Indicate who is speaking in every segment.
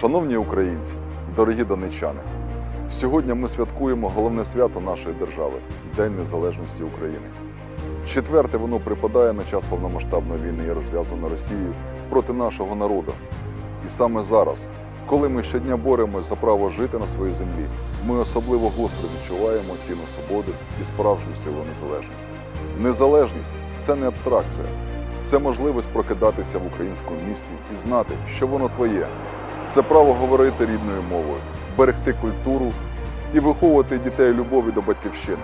Speaker 1: Шановні українці, дорогі донечани, сьогодні ми святкуємо головне свято нашої держави День Незалежності України. В четверте воно припадає на час повномасштабної війни, розв'язаної Росією проти нашого народу. І саме зараз, коли ми щодня боремось за право жити на своїй землі, ми особливо гостро відчуваємо ціну свободи і справжню силу незалежності. Незалежність це не абстракція, це можливість прокидатися в українському місті і знати, що воно твоє. Це право говорити рідною мовою, берегти культуру і виховувати дітей любові до батьківщини.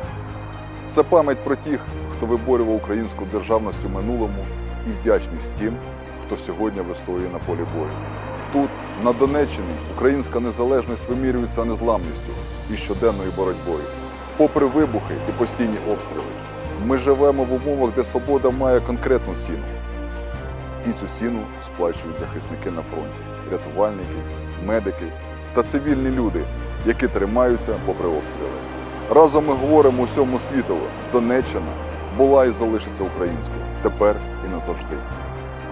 Speaker 1: Це пам'ять про тих, хто виборював українську державність у минулому, і вдячність тим, хто сьогодні вистоює на полі бою. Тут, на Донеччині, українська незалежність вимірюється незламністю і щоденною боротьбою. Попри вибухи і постійні обстріли, ми живемо в умовах, де свобода має конкретну ціну. І цю ціну сплачують захисники на фронті, рятувальники, медики та цивільні люди, які тримаються попри обстріли. Разом ми говоримо усьому світові, Донеччина була і залишиться українською тепер і назавжди.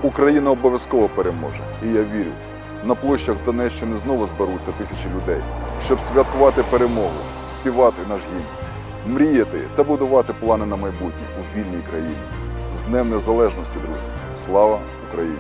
Speaker 1: Україна обов'язково переможе, і я вірю, на площах Донеччини знову зберуться тисячі людей, щоб святкувати перемогу, співати наш гімн, мріяти та будувати плани на майбутнє у вільній країні. З Днем Незалежності, друзі! Слава Україні!